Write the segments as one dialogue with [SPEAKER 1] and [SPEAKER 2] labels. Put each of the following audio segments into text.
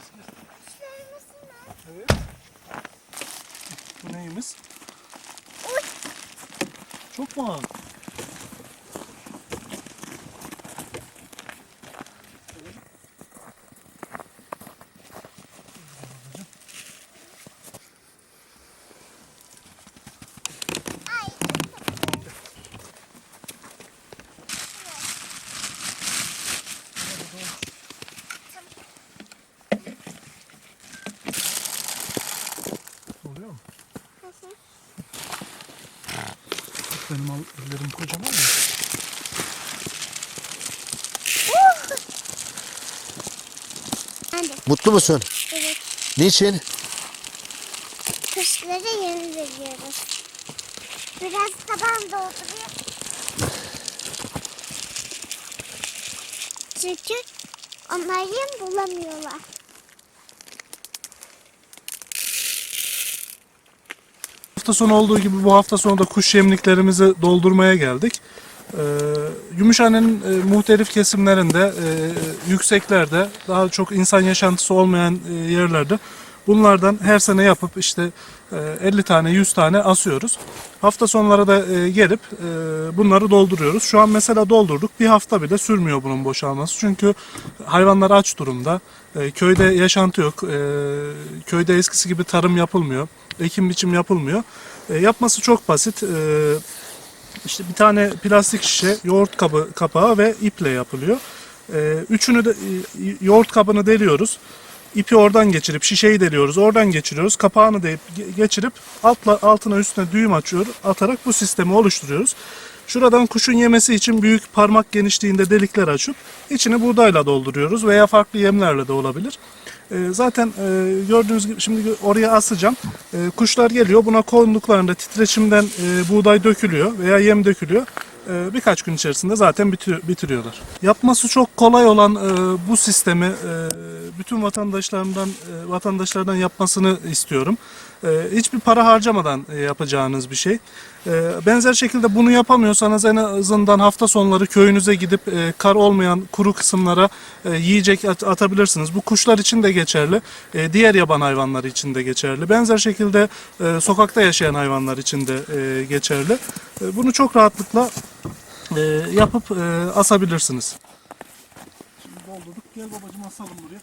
[SPEAKER 1] Neredesiniz? Evet. Bu neyimiz? Çok mu ağır? Benim al- ellerim kocaman ya.
[SPEAKER 2] Mutlu musun?
[SPEAKER 3] Evet.
[SPEAKER 2] Niçin?
[SPEAKER 3] Kuşlara yem veriyoruz. Biraz taban dolduruyor. Çünkü onlar yem bulamıyorlar.
[SPEAKER 1] Hafta sonu olduğu gibi bu hafta sonu da kuş yemliklerimizi doldurmaya geldik. Ee, Gümüşhane'nin e, muhtelif kesimlerinde, e, yükseklerde, daha çok insan yaşantısı olmayan e, yerlerde bunlardan her sene yapıp işte e, 50 tane 100 tane asıyoruz. Hafta sonları da gelip bunları dolduruyoruz. Şu an mesela doldurduk. Bir hafta bile sürmüyor bunun boşalması. Çünkü hayvanlar aç durumda. Köyde yaşantı yok. Köyde eskisi gibi tarım yapılmıyor. Ekim biçim yapılmıyor. E, yapması çok basit. E, işte bir tane plastik şişe, yoğurt kabı kapağı ve iple yapılıyor. Ee, üçünü de e, yoğurt kabını deliyoruz. İpi oradan geçirip şişeyi deliyoruz. Oradan geçiriyoruz. Kapağını deyip ge- geçirip altla, altına üstüne düğüm açıyor. Atarak bu sistemi oluşturuyoruz. Şuradan kuşun yemesi için büyük parmak genişliğinde delikler açıp içini buğdayla dolduruyoruz veya farklı yemlerle de olabilir. Ee, zaten e, gördüğünüz gibi şimdi oraya asacağım. Ee, kuşlar geliyor. Buna konduklarında titreşimden e, buğday dökülüyor veya yem dökülüyor. Ee, birkaç gün içerisinde zaten bitir- bitiriyorlar. Yapması çok kolay olan e, bu sistemi e, bütün vatandaşlarından e, vatandaşlardan yapmasını istiyorum. E, hiçbir para harcamadan e, yapacağınız bir şey. Benzer şekilde bunu yapamıyorsanız en azından hafta sonları köyünüze gidip kar olmayan kuru kısımlara yiyecek at- atabilirsiniz. Bu kuşlar için de geçerli. diğer yaban hayvanları için de geçerli. Benzer şekilde sokakta yaşayan hayvanlar için de geçerli. Bunu çok rahatlıkla yapıp asabilirsiniz. Gel babacığım asalım buraya.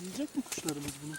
[SPEAKER 1] Yiyecek mi kuşlarımız bunu?